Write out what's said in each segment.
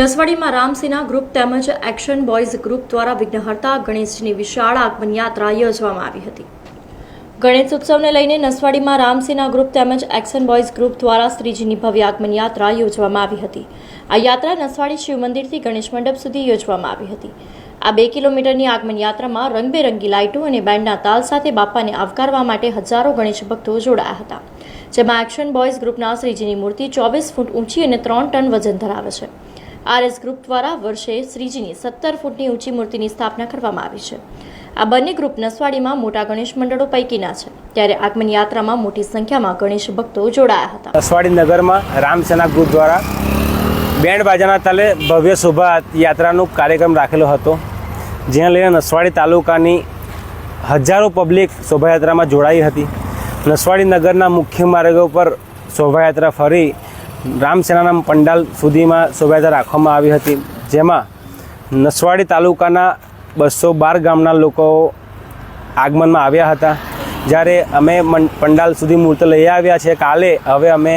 નસવાડીમાં Ramsena group તેમજ action boys group દ્વારા વિઘ્નહર્તા ગણેશજીની વિશાળ આગમન યાત્રા યોજવામાં આવી હતી. ગણેશ ઉત્સવને લઈને નસવાડીમાં રામસેના ગ્રુપ તેમજ એક્શન બોયઝ ગ્રુપ દ્વારા શ્રીજીની ભવ્ય આગમન યાત્રા યોજવામાં આવી હતી. આ યાત્રા નસવાડી શિવ મંદિરથી ગણેશ મંડપ સુધી યોજવામાં આવી હતી. આ બે કિલોમીટરની આગમન યાત્રામાં રંગબેરંગી લાઇટો અને બેન્ડના તાલ સાથે બાપાને આવકારવા માટે હજારો ગણેશ ભક્તો જોડાયા હતા. જેમાં એક્શન બોયઝ ગ્રુપના શ્રીજીની મૂર્તિ ચોવીસ ફૂટ ઊંચી અને ત્રણ ટન વજન ધરાવે છે. આરએસ ગ્રુપ દ્વારા વર્ષે શ્રીજીની સત્તર ફૂટની ઊંચી મૂર્તિની સ્થાપના કરવામાં આવી છે. આ બંને ગ્રુપ નસવાડીમાં મોટા ગણેશ મંડળો પૈકીના છે. ત્યારે આગમન યાત્રામાં મોટી સંખ્યામાં ગણેશ ભક્તો જોડાયા હતા. નસવાડી નગરમાં રામસેના ગ્રુપ દ્વારા બેન્ડ બાજાના તાલે ભવ્ય શોભા યાત્રાનો કાર્યક્રમ રાખેલો હતો. જેને લઈને નસવાડી તાલુકાની હજારો પબ્લિક શોભાયાત્રામાં જોડાઈ હતી. નસવાડી નગરના મુખ્ય માર્ગો પર શોભાયાત્રા ફરી રામસેનાના પંડાલ સુધીમાં શોભાયાત્રા રાખવામાં આવી હતી. જેમાં નસવાડી તાલુકાના બસો બાર ગામના લોકો આગમનમાં આવ્યા હતા. જ્યારે અમે પંડાલ સુધી મૂર્તિ લઈ આવ્યા છે, કાલે હવે અમે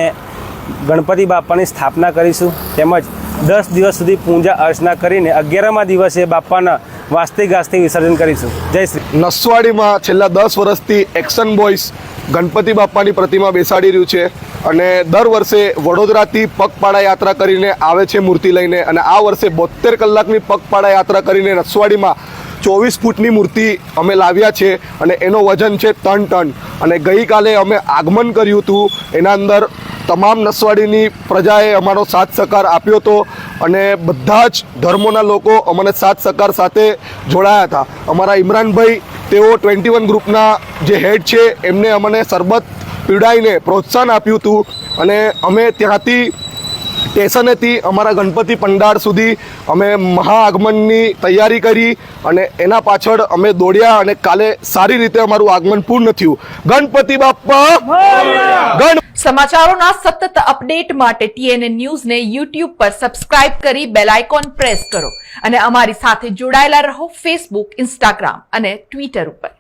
ગણપતિ બાપાની સ્થાપના કરીશું. તેમજ દસ દિવસ સુધી પૂજા અર્ચના કરીને અગિયારમા દિવસે બાપાના વાસ્તે ગાસ્તે વિસર્જન કરીશું. જય શ્રી નસવાડીમાં છેલ્લા દસ વર્ષથી એક્શન બોયઝ ગણપતિ બાપાની પ્રતિમા બેસાડી રહ્યું છે. અને દર વર્ષે વડોદરાથી પગપાળા યાત્રા કરીને આવે છે મૂર્તિ લઈને અને આ વર્ષે બોતેર કલાકની પગપાળા યાત્રા કરીને રસવાડીમાં ચોવીસ ફૂટની મૂર્તિ અમે લાવ્યા છે અને એનો વજન છે ત્રણ ટન. અને ગઈકાલે અમે આગમન કર્યું હતું, એના અંદર તમામ નસવાડીની પ્રજાએ અમારો સાથ સહકાર આપ્યો હતો અને બધા જ ધર્મોના લોકો અમને સાથ સહકાર સાથે જોડાયા હતા. અમારા ઇમરાનભાઈ, તેઓ ટ્વેન્ટી વન ગ્રુપના જે હેડ છે, એમને અમને શરબત પીવડાવીને પ્રોત્સાહન આપ્યું હતું. અને અમે ત્યાંથી સ્ટેશનેથી અમારા ગણપતિ પંડાળ સુધી અમે મહાઆગમનની તૈયારી કરી અને એના પાછળ અમે દોડ્યા અને કાલે સારી રીતે અમારું આગમન પૂર્ણ થયું. ગણપતિ બાપ્પા! સમાચારોના સતત અપડેટ માટે ટીએનએ ન્યૂઝને યુટ્યુબ પર સબસ્ક્રાઇબ કરી બેલ આઇકોન પ્રેસ કરો અને અમારી સાથે જોડાયેલા રહો ફેસબુક, ઇન્સ્ટાગ્રામ અને ટ્વિટર ઉપર.